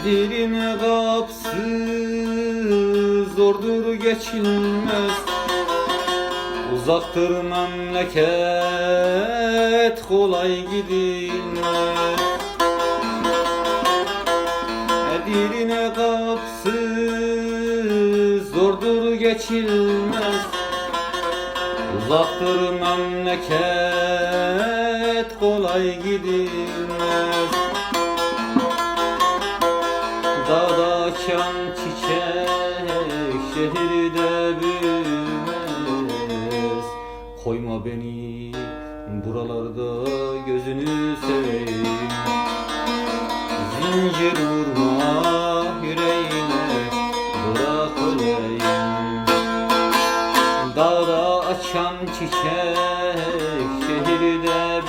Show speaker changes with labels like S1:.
S1: Edirine kapsı zordur geçilmez. Uzaktır memleket kolay gidilmez. Edirine kapsı zordur geçilmez. Uzaktır memleket kolay gidilmez açan çiçek şehirde büyümez. Koyma beni buralarda gözünü seveyim. Zincir vurma yüreğime bırak öleyim. Dağda açan çiçek şehirde